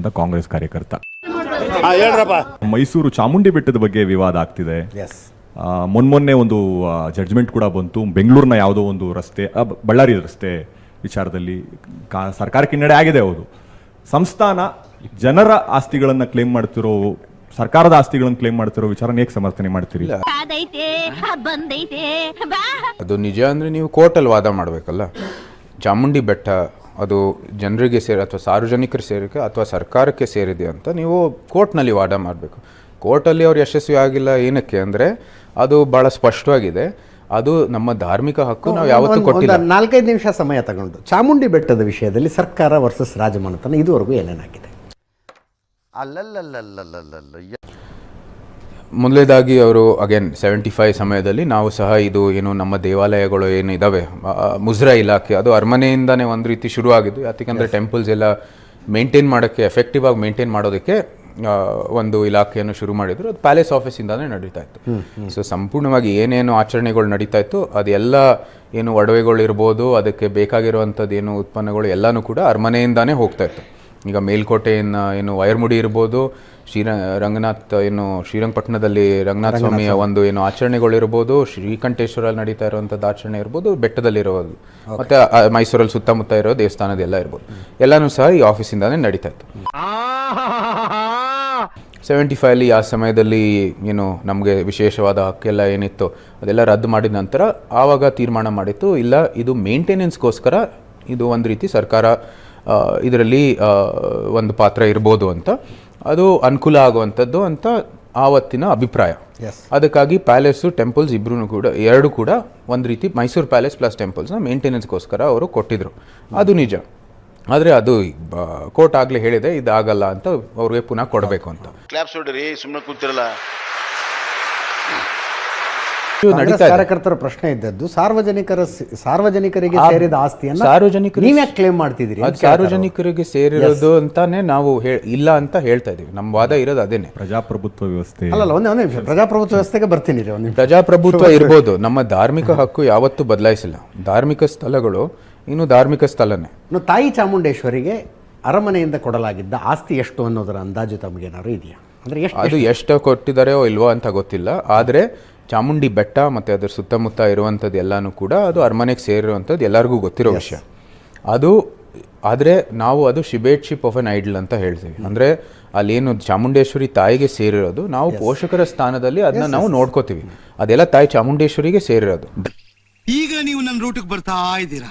ಅಂತ ಕಾಂಗ್ರೆಸ್ ಕಾರ್ಯಕರ್ತ. ಮೈಸೂರು ಚಾಮುಂಡಿ ಬೆಟ್ಟದ ಬಗ್ಗೆ ವಿವಾದ ಆಗ್ತಿದೆ. ಮೊನ್ಮೊನ್ನೆ ಒಂದು ಜಡ್ಜ್ಮೆಂಟ್ ಕೂಡ ಬಂತು. ಬೆಂಗಳೂರಿನ ಯಾವುದೋ ಒಂದು ರಸ್ತೆ ಬಳ್ಳಾರಿ ರಸ್ತೆ ವಿಚಾರದಲ್ಲಿ ಕಾ- ಸರ್ಕಾರಕ್ಕೆ ಹಿನ್ನಡೆ ಆಗಿದೆ ಹೌದು. ಸಂಸ್ಥಾನ ಜನರ ಆಸ್ತಿಗಳನ್ನ ಕ್ಲೇಮ್ ಮಾಡ್ತಿರೋ ಸರ್ಕಾರದ ಆಸ್ತಿಗಳನ್ನು ಕ್ಲೇಮ್ ಮಾಡ್ತಿರೋ ವಿಚಾರ ಹೇಗೆ ಸಮರ್ಥನೆ ಮಾಡ್ತೀರಿ? ಅದು ನಿಜ ಅಂದ್ರೆ ನೀವು ಕೋರ್ಟಲ್ಲಿ ವಾದ ಮಾಡಬೇಕಲ್ಲ? ಚಾಮುಂಡಿ ಬೆಟ್ಟ ಅದು ಜನರಿಗೆ ಸೇರಿ ಅಥವಾ ಸಾರ್ವಜನಿಕರು ಸೇರಿಕೆ ಅಥವಾ ಸರ್ಕಾರಕ್ಕೆ ಸೇರಿದೆ ಅಂತ ನೀವು ಕೋರ್ಟ್ನಲ್ಲಿ ವಾದ ಮಾಡಬೇಕು. ಕೋರ್ಟಲ್ಲಿ ಅವ್ರು ಯಶಸ್ವಿ ಆಗಿಲ್ಲ ಏನಕ್ಕೆ ಅಂದರೆ ಅದು ಭಾಳ ಸ್ಪಷ್ಟವಾಗಿದೆ. ಅದು ನಮ್ಮ ಧಾರ್ಮಿಕ ಹಕ್ಕು ನಾವು ಯಾವತ್ತೂ ಕೊಟ್ಟಿಲ್ಲ. ನಾಲ್ಕೈದು ನಿಮಿಷ ಸಮಯ ತಗೊಂಡು. ಚಾಮುಂಡಿ ಬೆಟ್ಟದ ವಿಷಯದಲ್ಲಿ ಸರ್ಕಾರ ವರ್ಸಸ್ ರಾಜಮನೆತನ ಇದುವರೆಗೂ ಏನೇನಾಗಿದೆ? ಅಲ್ಲಲ್ಲಲ್ಲಲ್ಲಲ್ಲಲ್ಲ ಮೊದಲೇದಾಗಿ ಅವರು ಅಗೇನ್ ಸೆವೆಂಟಿ ಫೈವ್ ಸಮಯದಲ್ಲಿ ನಾವು ಸಹ ಇದು ಏನು ನಮ್ಮ ದೇವಾಲಯಗಳು ಏನು ಇದ್ದಾವೆ ಮುಜ್ರ ಇಲಾಖೆ ಅದು ಅರಮನೆಯಿಂದನೇ ಒಂದು ರೀತಿ ಶುರುವಾಗಿದ್ದು ಯಾಕೆಂದರೆ ಟೆಂಪಲ್ಸ್ ಎಲ್ಲ ಮೇಂಟೈನ್ ಮಾಡೋಕ್ಕೆ ಎಫೆಕ್ಟಿವ್ ಆಗಿ ಮೇಂಟೈನ್ ಮಾಡೋದಕ್ಕೆ ಒಂದು ಇಲಾಖೆಯನ್ನು ಶುರು ಮಾಡಿದ್ರು. ಅದು ಪ್ಯಾಲೇಸ್ ಆಫೀಸಿಂದಾನೇ ನಡೀತಾ ಇತ್ತು. ಸೊ ಸಂಪೂರ್ಣವಾಗಿ ಏನೇನು ಆಚರಣೆಗಳು ನಡೀತಾ ಇತ್ತು ಅದೆಲ್ಲ ಏನು ಒಡವೆಗಳು ಇರ್ಬೋದು ಅದಕ್ಕೆ ಬೇಕಾಗಿರುವಂಥದ್ದು ಏನು ಉತ್ಪನ್ನಗಳು ಎಲ್ಲನೂ ಕೂಡ ಅರಮನೆಯಿಂದಾನೇ ಹೋಗ್ತಾ ಇತ್ತು. ಈಗ ಮೇಲ್ಕೋಟೆಯನ್ನ ಏನು ವೈರ್ಮುಡಿ ಇರ್ಬೋದು ಶ್ರೀರ ರಂಗನಾಥ್ ಏನು ಶ್ರೀರಂಗಪಟ್ಟಣದಲ್ಲಿ ರಂಗನಾಥ ಸ್ವಾಮಿಯ ಒಂದು ಏನು ಆಚರಣೆಗಳಿರ್ಬೋದು ಶ್ರೀಕಂಠೇಶ್ವರಲ್ಲಿ ನಡೀತಾ ಇರುವಂಥದ್ದು ಆಚರಣೆ ಇರ್ಬೋದು ಬೆಟ್ಟದಲ್ಲಿರೋದು. ಮತ್ತೆ ಮೈಸೂರಲ್ಲಿ ಸುತ್ತಮುತ್ತ ಇರೋ ದೇವಸ್ಥಾನದೆಲ್ಲ ಇರ್ಬೋದು. ಎಲ್ಲನೂ ಸಹ ಈ ಆಫೀಸಿಂದಾನೇ ನಡೀತಾ ಇತ್ತು. ಸೆವೆಂಟಿ ಫೈವಲ್ಲಿ ಆ ಸಮಯದಲ್ಲಿ ಏನು ನಮಗೆ ವಿಶೇಷವಾದ ಹಕ್ಕೆಲ್ಲ ಏನಿತ್ತು ಅದೆಲ್ಲ ರದ್ದು ಮಾಡಿದ ನಂತರ ಆವಾಗ ತೀರ್ಮಾನ ಮಾಡಿತ್ತು ಇಲ್ಲ ಇದು ಮೇಂಟೆನೆನ್ಸ್ಗೋಸ್ಕರ ಇದು ಒಂದು ರೀತಿ ಸರ್ಕಾರ ಇದರಲ್ಲಿ ಒಂದು ಪಾತ್ರ ಇರ್ಬೋದು ಅಂತ. ಅದು ಅನುಕೂಲ ಆಗುವಂಥದ್ದು ಅಂತ ಆವತ್ತಿನ ಅಭಿಪ್ರಾಯ. ಅದಕ್ಕಾಗಿ ಪ್ಯಾಲೇಸು ಟೆಂಪಲ್ಸ್ ಇಬ್ರು ಕೂಡ ಎರಡು ಕೂಡ ಒಂದು ರೀತಿ ಮೈಸೂರು ಪ್ಯಾಲೇಸ್ ಪ್ಲಸ್ ಟೆಂಪಲ್ಸ್ನ ಮೇಂಟೆನೆನ್ಸ್ಗೋಸ್ಕರ ಅವರು ಕೊಟ್ಟಿದ್ರು. ಅದು ನಿಜ. ಆದರೆ ಅದು ಕೋರ್ಟ್ ಆಗಲೇ ಹೇಳಿದೆ ಇದಾಗಲ್ಲ ಅಂತ ಅವ್ರಿಗೆ ಪುನಃ ಕೊಡಬೇಕು ಅಂತ. ಕ್ಲಾಪ್ಸ್ ಹೊಡ್ರಿ ಸುಮ್ಮನೆ ಕೂತಿರಲ್ಲ ಇದು ಕಾಂಗ್ರೆಸ್ ನಡೀತಾ ಇದೆ ಕಾರ್ಯಕರ್ತರ ಪ್ರಶ್ನೆ ಇದ್ದದ್ದು ಸಾರ್ವಜನಿಕರ ಸಾರ್ವಜನಿಕರಿಗೆ ಸೇರಿದ ಆಸ್ತಿಯನ್ನು ಸಾರ್ವಜನಿಕ ನೀವ್ಯಾಕೆ ಕ್ಲೇಮ್ ಮಾಡ್ತಿದ್ದೀರಿ ಸಾರ್ವಜನಿಕರಿಗೆ ಸೇರಿರೋದು ಅಂತಾನೆ ನಾವು ಇಲ್ಲ ಅಂತ ಹೇಳ್ತಾ ಇದೀವಿ. ನಮ್ಮ ವಾದ ಇರೋದು ಅದೇನೆ. ಪ್ರಜಾಪ್ರಭುತ್ವ ವ್ಯವಸ್ಥೆ. ಅಲ್ಲಲ್ಲ ಒಂದೇ ಒಂದೇ ನಿಮಿಷ. ಪ್ರಜಾಪ್ರಭುತ್ವ ವ್ಯವಸ್ಥೆಗೆ ಬರ್ತೀನಿ ರೀ ಒಂದು ಪ್ರಜಾಪ್ರಭುತ್ವ ಇರ್ಬೋದು. ನಮ್ಮ ಧಾರ್ಮಿಕ ಹಕ್ಕು ಯಾವತ್ತೂ ಬದಲಾಯಿಸಿಲ್ಲ. ಧಾರ್ಮಿಕ ಸ್ಥಳಗಳು ಇನ್ನು ಧಾರ್ಮಿಕ ಸ್ಥಳನೇ. ಇನ್ನು ತಾಯಿ ಚಾಮುಂಡೇಶ್ವರಿಗೆ ಅರಮನೆಯಿಂದ ಕೊಡಲಾಗಿದ್ದ ಆಸ್ತಿ ಎಷ್ಟು ಅನ್ನೋದರ ಅಂದಾಜು ತಮಗೇನಾದ್ರು ಇದೆಯಾ? ಅಂದ್ರೆ ಎಷ್ಟು ಅದು ಎಷ್ಟು? ಕೊಟ್ಟಿದ್ದಾರೆಯೋ ಇಲ್ವೋ ಅಂತ ಗೊತ್ತಿಲ್ಲ. ಆದರೆ ಚಾಮುಂಡಿ ಬೆಟ್ಟ ಮತ್ತು ಅದರ ಸುತ್ತಮುತ್ತ ಇರುವಂಥದ್ದು ಎಲ್ಲನೂ ಕೂಡ ಅದು ಅರಮನೆಗೆ ಸೇರಿರುವಂಥದ್ದು ಎಲ್ಲರಿಗೂ ಗೊತ್ತಿರೋ ವಿಷಯ. ಅದು ಆದರೆ ನಾವು ಅದು ಶಿಬೇಟ್ಶಿಪ್ ಆಫ್ ಎನ್ ಐಡಲ್ ಅಂತ ಹೇಳ್ತೀವಿ. ಅಂದರೆ ಅಲ್ಲೇನು ಚಾಮುಂಡೇಶ್ವರಿ ತಾಯಿಗೆ ಸೇರಿರೋದು ನಾವು ಪೋಷಕರ ಸ್ಥಾನದಲ್ಲಿ ಅದನ್ನ ನಾವು ನೋಡ್ಕೋತೀವಿ. ಅದೆಲ್ಲ ತಾಯಿ ಚಾಮುಂಡೇಶ್ವರಿಗೆ ಸೇರಿರೋದು. ಈಗ ನೀವು ನನ್ನ ರೂಟಿಗೆ ಬರ್ತಾ ಇದ್ದೀರಾ?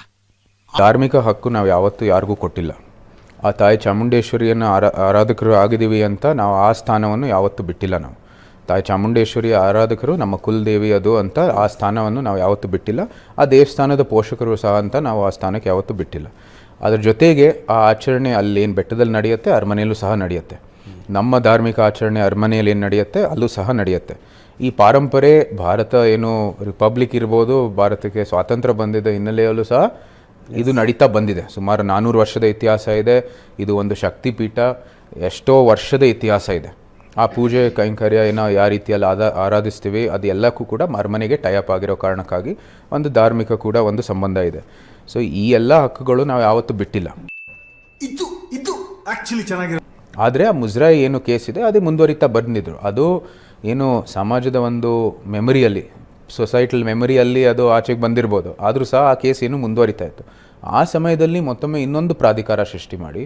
ಧಾರ್ಮಿಕ ಹಕ್ಕು ನಾವು ಯಾವತ್ತೂ ಯಾರಿಗೂ ಕೊಟ್ಟಿಲ್ಲ. ಆ ತಾಯಿ ಚಾಮುಂಡೇಶ್ವರಿಯನ್ನು ಆರಾ ಆರಾಧಕರು ಆಗಿದ್ದೀವಿ ಅಂತ ನಾವು ಆ ಸ್ಥಾನವನ್ನು ಯಾವತ್ತೂ ಬಿಟ್ಟಿಲ್ಲ ನಾವು. ತಾಯಿ ಚಾಮುಂಡೇಶ್ವರಿ ಆರಾಧಕರು, ನಮ್ಮ ಕುಲದೇವಿ ಅದು ಅಂತ ಆ ಸ್ಥಾನವನ್ನು ನಾವು ಯಾವತ್ತೂ ಬಿಟ್ಟಿಲ್ಲ. ಆ ದೇವಸ್ಥಾನದ ಪೋಷಕರು ಸಹ ಅಂತ ನಾವು ಆ ಸ್ಥಾನಕ್ಕೆ ಯಾವತ್ತೂ ಬಿಟ್ಟಿಲ್ಲ. ಅದ್ರ ಜೊತೆಗೆ ಆ ಆಚರಣೆ ಅಲ್ಲಿ ಏನು ಬೆಟ್ಟದಲ್ಲಿ ನಡೆಯುತ್ತೆ, ಅರಮನೆಯಲ್ಲೂ ಸಹ ನಡೆಯುತ್ತೆ. ನಮ್ಮ ಧಾರ್ಮಿಕ ಆಚರಣೆ ಅರಮನೆಯಲ್ಲಿ ಏನು ನಡೆಯುತ್ತೆ, ಅಲ್ಲೂ ಸಹ ನಡೆಯುತ್ತೆ. ಈ ಪಾರಂಪರೆ ಭಾರತ ಏನು ರಿಪಬ್ಲಿಕ್ ಇರ್ಬೋದು, ಭಾರತಕ್ಕೆ ಸ್ವಾತಂತ್ರ್ಯ ಬಂದಿದ್ದ ಹಿನ್ನೆಲೆಯಲ್ಲೂ ಸಹ ಇದು ನಡೀತಾ ಬಂದಿದೆ. ಸುಮಾರು ನಾನ್ನೂರು ವರ್ಷದ ಇತಿಹಾಸ ಇದೆ. ಇದು ಒಂದು ಶಕ್ತಿಪೀಠ, ಎಷ್ಟೋ ವರ್ಷದ ಇತಿಹಾಸ ಇದೆ. ಆ ಪೂಜೆ ಕೈಂಕರ್ಯ ಏನೋ ಯಾವ ರೀತಿಯಲ್ಲಿ ಆದ ಆರಾಧಿಸ್ತೀವಿ ಅದು ಎಲ್ಲಕ್ಕೂ ಕೂಡ ಅರಮನೆಗೆ ಟೈಅಪ್ ಆಗಿರೋ ಕಾರಣಕ್ಕಾಗಿ ಒಂದು ಧಾರ್ಮಿಕ ಕೂಡ ಒಂದು ಸಂಬಂಧ ಇದೆ. ಸೊ ಈ ಎಲ್ಲ ಹಕ್ಕುಗಳು ನಾವು ಯಾವತ್ತೂ ಬಿಟ್ಟಿಲ್ಲ. ಇದು ಇದು ಆಕ್ಚುಲಿ ಚೆನ್ನಾಗಿರೋ ಆದರೆ ಆ ಮುಜ್ರಾಯಿ ಏನು ಕೇಸ್ ಇದೆ ಅದೇ ಮುಂದುವರಿತಾ ಬಂದಿದ್ರು. ಅದು ಏನು ಸಮಾಜದ ಒಂದು ಮೆಮರಿಯಲ್ಲಿ ಸೊಸೈಟಲ್ ಮೆಮರಿಯಲ್ಲಿ ಅದು ಆಚೆಗೆ ಬಂದಿರ್ಬೋದು. ಆದರೂ ಸಹ ಆ ಕೇಸ್ ಏನು ಮುಂದುವರಿತಾ ಇತ್ತು. ಆ ಸಮಯದಲ್ಲಿ ಮತ್ತೊಮ್ಮೆ ಇನ್ನೊಂದು ಪ್ರಾಧಿಕಾರ ಸೃಷ್ಟಿ ಮಾಡಿ.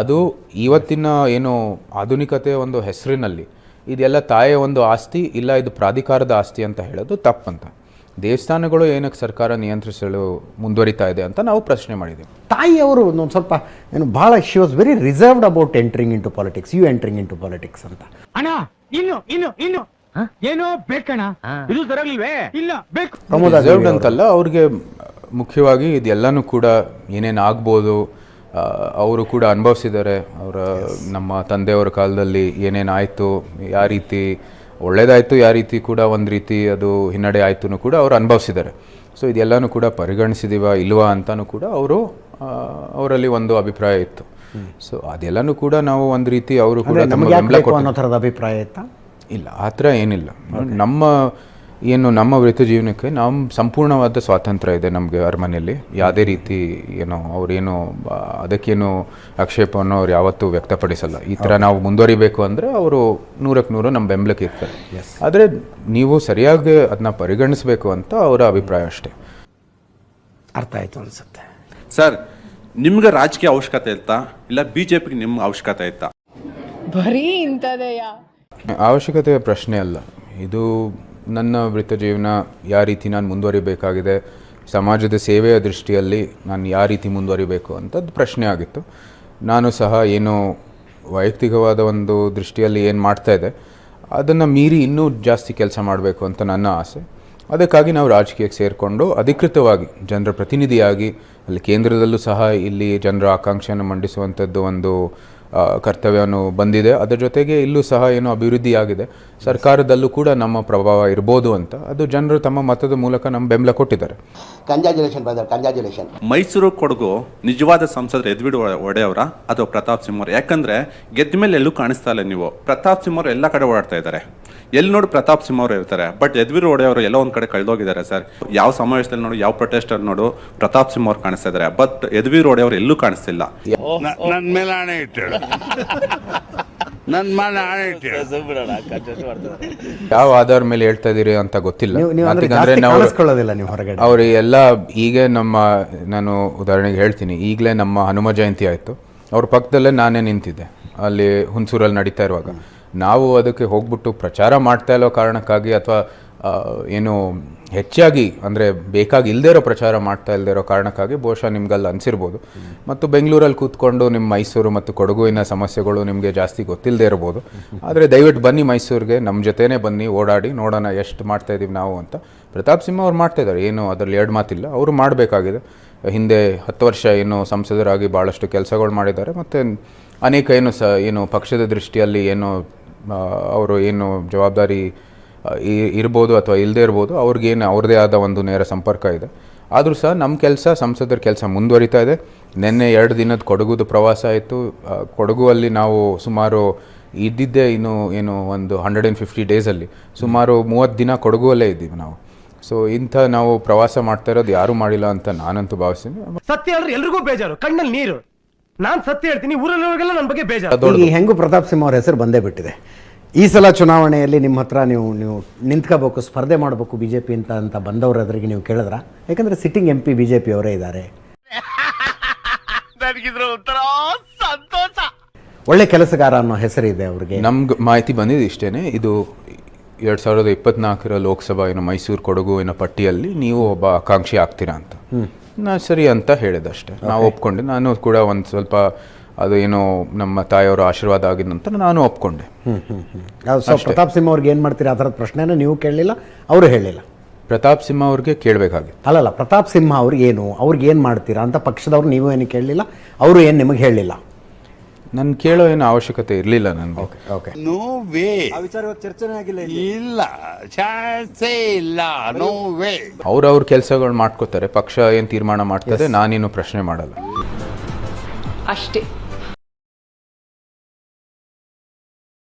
ಅದು ಇವತ್ತಿನ ಏನು ಆಧುನಿಕತೆ ಒಂದು ಹೆಸರಿನಲ್ಲಿ ಇದೆಲ್ಲ ತಾಯಿಯ ಒಂದು ಆಸ್ತಿ ಇಲ್ಲ ಇದು ಪ್ರಾಧಿಕಾರದ ಆಸ್ತಿ ಅಂತ ಹೇಳೋದು ತಪ್ಪಂತ. ದೇವಸ್ಥಾನಗಳು ಏನಕ್ಕೆ ಸರ್ಕಾರ ನಿಯಂತ್ರಿಸಲು ಮುಂದುವರಿತಾ ಇದೆ ಅಂತ ನಾವು ಪ್ರಶ್ನೆ ಮಾಡಿದ್ದೀವಿ. ತಾಯಿಯವರು ಒಂದು ಸ್ವಲ್ಪ ಏನು ಭಾಳ she was very reserved about entering in to politics you entering into to politics ಅಂತ. ಅಣ್ಣ ಇನ್ನು ಇನ್ನು ಇನ್ನು. ಏನೋ ಬೇಕಣ್ಣ? ಇದು ಸರಿಯಾಗಿಲ್ವೇ ಇಲ್ಲ ಬೇಕು. ಪ್ರಮೋದ್ ಅಂತಲ್ಲ ಅವ್ರಿಗೆ ಮುಖ್ಯವಾಗಿ ಇದೆಲ್ಲನೂ ಕೂಡ ಏನೇನು ಆಗ್ಬೋದು ಅವರು ಕೂಡ ಅನುಭವಿಸಿದ್ದಾರೆ. ಅವರ ನಮ್ಮ ತಂದೆಯವರ ಕಾಲದಲ್ಲಿ ಏನೇನಾಯಿತು ಯಾವ ರೀತಿ ಒಳ್ಳೇದಾಯಿತು ಯಾವ ರೀತಿ ಕೂಡ ಒಂದು ರೀತಿ ಅದು ಹಿನ್ನಡೆ ಆಯಿತು ಕೂಡ ಅವರು ಅನುಭವಿಸಿದ್ದಾರೆ. ಸೊ ಇದೆಲ್ಲನೂ ಕೂಡ ಪರಿಗಣಿಸಿದೀವ ಇಲ್ವಾ ಅಂತಲೂ ಕೂಡ ಅವರು ಅವರಲ್ಲಿ ಒಂದು ಅಭಿಪ್ರಾಯ ಇತ್ತು. ಸೊ ಅದೆಲ್ಲನೂ ಕೂಡ ನಾವು ಒಂದು ರೀತಿ ಅವರು ಕೂಡ ಅನ್ನೋ ಥರದ ಅಭಿಪ್ರಾಯ ಇತ್ತಾ? ಇಲ್ಲ ಆ ಥರ ಏನಿಲ್ಲ. ನಮ್ಮ ಏನು ನಮ್ಮ ವೃತ್ತಿ ಜೀವನಕ್ಕೆ ನಮ್ಮ ಸಂಪೂರ್ಣವಾದ ಸ್ವಾತಂತ್ರ್ಯ ಇದೆ ನಮಗೆ ಅರಮನೆಯಲ್ಲಿ. ಯಾವುದೇ ರೀತಿ ಏನೋ ಅವರೇನು ಅದಕ್ಕೇನು ಆಕ್ಷೇಪವನ್ನು ಅವ್ರು ಯಾವತ್ತೂ ವ್ಯಕ್ತಪಡಿಸಲ್ಲ. ಈ ಥರ ನಾವು ಮುಂದುವರಿಬೇಕು ಅಂದರೆ ಅವರು ನೂರಕ್ಕೆ ನೂರು ನಮ್ಮ ಬೆಂಬಲಕ್ಕೆ ಇರ್ತಾರೆ. ಆದರೆ ನೀವು ಸರಿಯಾಗಿ ಅದನ್ನ ಪರಿಗಣಿಸಬೇಕು ಅಂತ ಅವರ ಅಭಿಪ್ರಾಯ ಅಷ್ಟೇ. ಅರ್ಥ ಆಯಿತು ಅನ್ಸುತ್ತೆ. ಸರ್ ನಿಮ್ಗೆ ರಾಜಕೀಯ ಅವಶ್ಯಕತೆ ಇತ್ತಾ? ಇಲ್ಲ ಬಿ ಜೆ ಪಿಗೆ ನಿಮ್ಮ ಅವಶ್ಯಕತೆ ಇತ್ತಾ? ಬರೀ ಇಂಥದೆಯಾ? ಅವಶ್ಯಕತೆಯ ಪ್ರಶ್ನೆ ಅಲ್ಲ. ಇದು ನನ್ನ ವೃತ್ತ ಜೀವನ ಯಾವ ರೀತಿ ನಾನು ಮುಂದುವರಿಬೇಕಾಗಿದೆ, ಸಮಾಜದ ಸೇವೆಯ ದೃಷ್ಟಿಯಲ್ಲಿ ನಾನು ಯಾವ ರೀತಿ ಮುಂದುವರಿಬೇಕು ಅಂತದ್ದು ಪ್ರಶ್ನೆ ಆಗಿತ್ತು. ನಾನು ಸಹ ಏನು ವೈಯಕ್ತಿಕವಾದ ಒಂದು ದೃಷ್ಟಿಯಲ್ಲಿ ಏನು ಮಾಡ್ತಾ ಇದೆ ಅದನ್ನು ಮೀರಿ ಇನ್ನೂ ಜಾಸ್ತಿ ಕೆಲಸ ಮಾಡಬೇಕು ಅಂತ ನನ್ನ ಆಸೆ. ಅದಕ್ಕಾಗಿ ನಾವು ರಾಜಕೀಯಕ್ಕೆ ಸೇರಿಕೊಂಡು ಅಧಿಕೃತವಾಗಿ ಜನರ ಪ್ರತಿನಿಧಿಯಾಗಿ, ಅಲ್ಲಿ ಕೇಂದ್ರದಲ್ಲೂ ಸಹ ಇಲ್ಲಿ ಜನರ ಆಕಾಂಕ್ಷೆಯನ್ನು ಮಂಡಿಸುವಂಥದ್ದು ಒಂದು ಕರ್ತವ್ಯವನ್ನು ಬಂದಿದೆ. ಅದರ ಜೊತೆಗೆ ಇಲ್ಲೂ ಸಹ ಏನು ಅಭಿವೃದ್ಧಿ ಆಗಿದೆ ಸರ್ಕಾರದಲ್ಲೂ ಕೂಡ ನಮ್ಮ ಪ್ರಭಾವ ಇರ್ಬೋದು ಅಂತ ಅದು ಜನರು ತಮ್ಮ ಮತದ ಮೂಲಕ ನಮ್ಮ ಬೆಂಬಲ ಕೊಟ್ಟಿದ್ದಾರೆ. Congratulation brother congratulation Mysuru Kodagu ನಿಜವಾದ ಸಂಸದರು ಎದ್ವಿಡ್ ಒಡೆಯವರ ಅಥವಾ ಪ್ರತಾಪ್ ಸಿಂಹ ಅವ್ರ ಯಾಕಂದ್ರೆ ಗೆದ್ದ ಮೇಲೆ ಎಲ್ಲೂ ಕಾಣಿಸ್ತಾ ಇಲ್ಲ ನೀವು. ಪ್ರತಾಪ್ ಸಿಂಹ ಅವರು ಎಲ್ಲ ಕಡೆ ಓಡಾಡ್ತಾ ಇದ್ದಾರೆ. ಎಲ್ಲಿ ನೋಡಿ ಪ್ರತಾಪ್ ಸಿಂಹ ಅವರು ಇರ್ತಾರೆ ಬಟ್ ಯದ್ವೀರ್ ಒಡೆಯವರು ಎಲ್ಲ ಒಂದು ಕಡೆ ಕಳೆದೋಗಿದ್ದಾರೆ ಸರ್. ಯಾವ ಸಮಾವೇಶದಲ್ಲಿ ನೋಡು ಯಾವ ಪ್ರೊಟೆಸ್ಟ್ ನೋಡು ಪ್ರತಾಪ್ ಸಿಂಹ ಅವ್ರು ಕಾಣಿಸ್ತಾ ಇದ್ದಾರೆ. ಬಟ್ ಯದ್ವೀರ್ ಒಡೆಯವರು ಎಲ್ಲೂ ಕಾಣಿಸ್ತಿಲ್ಲ. ನನ್ನ ಮೇಲೆ ಆಣೆ ಇಟ್ಟೇಳು ನನ್ ಮೇಲೆ ಆಣೆ ಇಟ್ಟೇಳು ಯಾವ ಆಧಾರ ಮೇಲೆ ಹೇಳ್ತಾ ಇದೀರಿ ಅಂತ ಗೊತ್ತಿಲ್ಲ. ನೀವು ನೀವು ಅಂದ್ರೆ ಯಾಕಂದ್ರೆ ಜಾಸ್ತಿ ಕಾಣಿಸ್ಕೊಳ್ಳೋದಿಲ್ಲ ನೀವು ಹೊರಗಡೆ. ಅವರು ಎಲ್ಲ ಈಗ ನಮ್ಮ ನಾನು ಉದಾಹರಣೆಗೆ ಹೇಳ್ತೀನಿ ಈಗಲೇ ನಮ್ಮ ಹನುಮ ಜಯಂತಿ ಆಯಿತು. ಅವ್ರ ಪಕ್ಕದಲ್ಲೇ ನಾನೇ ನಿಂತಿದ್ದೆ. ಅಲ್ಲಿ ಹುಣಸೂರಲ್ಲಿ ನಡೀತಾ ಇರುವಾಗ. ನಾವು ಅದಕ್ಕೆ ಹೋಗ್ಬಿಟ್ಟು ಪ್ರಚಾರ ಮಾಡ್ತಾ ಇಲ್ಲೋ ಕಾರಣಕ್ಕಾಗಿ ಅಥವಾ ಏನು ಹೆಚ್ಚಾಗಿ ಅಂದರೆ ಬೇಕಾಗಿ ಇಲ್ಲದೇ ಇರೋ ಪ್ರಚಾರ ಮಾಡ್ತಾ ಇಲ್ಲದೆ ಇರೋ ಕಾರಣಕ್ಕಾಗಿ ಬಹುಶಃ ನಿಮ್ಗಲ್ಲಿ ಅನಿಸಿರ್ಬೋದು. ಮತ್ತು ಬೆಂಗಳೂರಲ್ಲಿ ಕೂತ್ಕೊಂಡು ನಿಮ್ಮ ಮೈಸೂರು ಮತ್ತು ಕೊಡಗುವಿನ ಸಮಸ್ಯೆಗಳು ನಿಮಗೆ ಜಾಸ್ತಿ ಗೊತ್ತಿಲ್ಲದೆ ಇರ್ಬೋದು. ಆದರೆ ದಯವಿಟ್ಟು ಬನ್ನಿ ಮೈಸೂರಿಗೆ ನಮ್ಮ ಜೊತೆನೇ ಬನ್ನಿ, ಓಡಾಡಿ, ನೋಡೋಣ ಎಷ್ಟು ಮಾಡ್ತಾ ಇದ್ದೀವಿ ನಾವು ಅಂತ. ಪ್ರತಾಪ್ ಸಿಂಹ ಅವ್ರು ಮಾಡ್ತಾ ಇದ್ದಾರೆ. ಏನು, ಅದರಲ್ಲಿ ಎರಡು ಮಾತಿಲ್ಲ. ಅವರು ಮಾಡಬೇಕಾಗಿದೆ. ಹಿಂದೆ ಹತ್ತು ವರ್ಷ ಏನು ಸಂಸದರಾಗಿ ಭಾಳಷ್ಟು ಕೆಲಸಗಳು ಮಾಡಿದ್ದಾರೆ. ಮತ್ತು ಅನೇಕ ಏನು ಸ, ಏನು ಪಕ್ಷದ ದೃಷ್ಟಿಯಲ್ಲಿ ಏನು ಅವರು ಏನು ಜವಾಬ್ದಾರಿ ಇರ್ಬೋದು ಅಥವಾ ಇಲ್ಲದೇ ಇರ್ಬೋದು ಅವ್ರಿಗೇನು ಅವ್ರದೇ ಆದ ಒಂದು ನೇರ ಸಂಪರ್ಕ ಇದೆ. ಆದರೂ ಸಹ ನಮ್ಮ ಕೆಲಸ ಸಂಸದರ ಕೆಲಸ ಮುಂದುವರಿತಾ ಇದೆ. ನಿನ್ನೆ ಎರಡು ದಿನದ ಕೊಡಗುದು ಪ್ರವಾಸ ಆಯಿತು. ಕೊಡಗು ಕೊಡಗುವಲ್ಲಿ ನಾವು ಸುಮಾರು ಇದ್ದಿದ್ದೇ ಇನ್ನು ಏನು ಒಂದು ಹಂಡ್ರೆಡ್ ಆ್ಯಂಡ್ ಫಿಫ್ಟಿ ಡೇಸಲ್ಲಿ ಸುಮಾರು ಮೂವತ್ತು ದಿನ ಕೊಡಗುವಲ್ಲೇ ಇದ್ದೀವಿ ನಾವು. ಸೊ ಇಂಥ ನಾವು ಪ್ರವಾಸ ಮಾಡ್ತಾ ಇರೋದು ಯಾರೂ ಮಾಡಿಲ್ಲ ಅಂತ ನಾನಂತೂ ಭಾವಿಸ್ತೀನಿ. ಸತ್ಯ ಹೇಳಿದ್ರೆ ಎಲ್ರಿಗೂ ಬೇಜಾರು. ಕಣ್ಣಲ್ಲಿ ನೀರು. ನಾನು ಸತ್ಯ ಹೇಳ್ತೀನಿ ಊರಲ್ಲಿ ನನ್ನ ಬಗ್ಗೆ ಬೇಜಾರು. ಹೆಂಗು ಪ್ರತಾಪ್ ಸಿಂಹ ಅವ್ರ ಹೆಸರು ಬಂದೇ ಬಿಟ್ಟಿದೆ. ಈ ಸಲ ಚುನಾವಣೆಯಲ್ಲಿ ನಿಮ್ಮ ಹತ್ರ ನೀವು ನೀವು ನಿಂತ್ಕೋಬೇಕು ಸ್ಪರ್ಧೆ ಮಾಡಬೇಕು ಬಿ ಜೆ ಪಿ ಅಂತ ಅಂತ ಬಂದವರ ಎದುರಿಗೆ ನೀವು ಕೇಳಿದ್ರ? ಯಾಕಂದರೆ sitting M P B J P ಅವರೇ ಇದ್ದಾರೆ. ಒಳ್ಳೆ ಕೆಲಸಗಾರ ಅನ್ನೋ ಹೆಸರಿದೆ ಅವ್ರಿಗೆ. ನಮ್ಗೆ ಮಾಹಿತಿ ಬಂದಿದ್ದು ಇಷ್ಟೇ ಇದು ಎರಡು ಸಾವಿರದ ಇಪ್ಪತ್ನಾಲ್ಕರ ಲೋಕಸಭಾ ಏನೋ ಮೈಸೂರು ಕೊಡಗು ಏನೋ ಪಟ್ಟಿಯಲ್ಲಿ ನೀವು ಒಬ್ಬ ಆಕಾಂಕ್ಷಿ ಆಗ್ತೀರಾ ಅಂತ. ನಾ ಸರಿ ಅಂತ ಹೇಳಿದಷ್ಟೇ. ನಾವು ಒಪ್ಕೊಂಡೆ. ನಾನು ಕೂಡ ಒಂದು ಸ್ವಲ್ಪ ಅದು ಏನೋ ನಮ್ಮ ತಾಯಿಯವರ ಆಶೀರ್ವಾದ ಆಗಿದ ನಂತರ ನಾನು ಒಪ್ಕೊಂಡೆ. ಅದು ಸೊ ಪ್ರತಾಪ್ ಸಿಂಹ ಅವ್ರಿಗೆ ಏನು ಮಾಡ್ತೀರಿ? ಆ ಥರದ ಪ್ರಶ್ನೆನ ನೀವು ಕೇಳಲಿಲ್ಲ ಅವರು ಹೇಳಿಲ್ಲ. ಪ್ರತಾಪ್ ಸಿಂಹ ಅವ್ರಿಗೆ ಕೇಳಬೇಕಾಗಿತ್ತು. ಅಲ್ಲಲ್ಲ ಪ್ರತಾಪ್ ಸಿಂಹ ಅವ್ರಿಗೆ ಏನು ಅವ್ರಿಗೆ ಏನು ಮಾಡ್ತೀರಾ ಅಂತ ಪಕ್ಷದವ್ರು ನೀವು ಏನು ಕೇಳಲಿಲ್ಲ ಅವರು ಏನು ನಿಮಗೆ ಹೇಳಿಲ್ಲ? ನಾನು ಕೇಳೋ ಏನು ಅವಶ್ಯಕತೆ ಇರಲಿಲ್ಲ ನನಗೆ. ಓಕೆ ನೋ ವೇ ಇಲ್ಲ. ಚಾನ್ಸೇ ಇಲ್ಲ. ನೋ ವೇ ಅವ್ರವ್ರ ಕೆಲಸಗಳು ಮಾಡ್ಕೋತಾರೆ ಪಕ್ಷ ಏನು ತೀರ್ಮಾನ ಮಾಡ್ತದೆ ನಾನೇನು ಪ್ರಶ್ನೆ ಮಾಡಲ್ಲ. ಅಷ್ಟೇ.